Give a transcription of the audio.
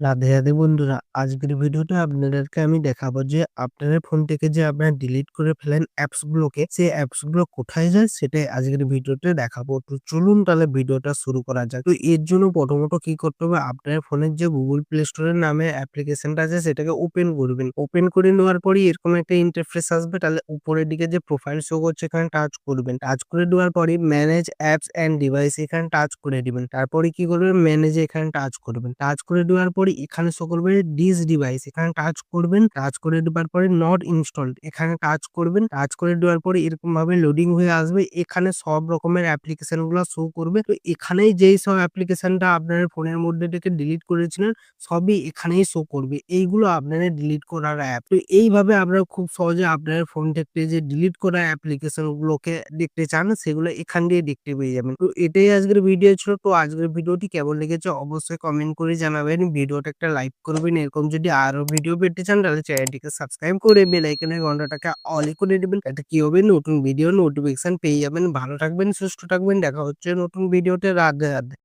রাধে রাধে বন্ধুরা, আজকের ভিডিওতে আপনাদেরকে আমি দেখাবো যে আপনাদের ফোন থেকে যে আপনারা ডিলিট করে ফেলেন অ্যাপস গুলোকে, সেই অ্যাপসগুলো কোথায় যায় সেটাই আজকের ভিডিওতে দেখাবো। তো চলুন তাহলে ভিডিওটা শুরু করা যাক। তো এর জন্য প্রথমত কি করতে হবে, আপনার ফোনের যে গুগল প্লে স্টোরের নামে অ্যাপ্লিকেশনটা আছে সেটাকে ওপেন করবেন। ওপেন করে নেওয়ার পরই এরকম একটা ইন্টারফেস আসবে, তাহলে উপরের দিকে যে প্রোফাইল শো করছে এখানে টাচ করবেন। টাচ করে দেওয়ার পরই ম্যানেজ অ্যাপস অ্যান্ড ডিভাইস এখানে টাচ করে দিবেন। তারপরে কি করবেন ম্যানেজে এখানে টাচ করবেন। টাচ করে দেওয়ার পরে এখানে শো করবে ডিস ডিভাইস এখানে টাচ করবেন টাচ করে দেওয়ার পরে নট ইনস্টলড এখানে টাচ করবেন টাচ করে দেওয়ার পরে এরকম ভাবে লোডিং হয়ে আসবে, এখানে সব রকমের অ্যাপ্লিকেশনগুলো শো করবে। তো এখানেই যেই সব অ্যাপ্লিকেশনটা আপনার ফোনের মধ্যে থেকে ডিলিট করেছিলেন, সবই এখানেই শো করবে। এইগুলো আপনাদের ডিলিট করার অ্যাপ তো এইভাবে আপনারা খুব সহজে আপনার ফোন থেকে যে ডিলিট করা অ্যাপ্লিকেশন গুলোকে দেখতে চান, সেগুলো এখান দিয়ে দেখতে পেয়ে যাবেন। তো এটাই আজকের ভিডিও ছিল। তো আজকের ভিডিওটি কেমন লেগেছে অবশ্যই কমেন্ট করে জানাবেন। ভিডিওটা একটা লাইক করবেন। এরকম যদি আরও ভিডিও পেতে চান, তাহলে চ্যানেলটিকে সাবস্ক্রাইব করে বেল আইকনের ঘন্টাটাকে অলে করে দেবেন। এটা কি হবে? নতুন ভিডিও নোটিফিকেশন পেয়ে যাবেন। ভালো থাকবেন, সুস্থ থাকবেন। দেখা হচ্ছে নতুন ভিডিওতে। রাধে রাধে।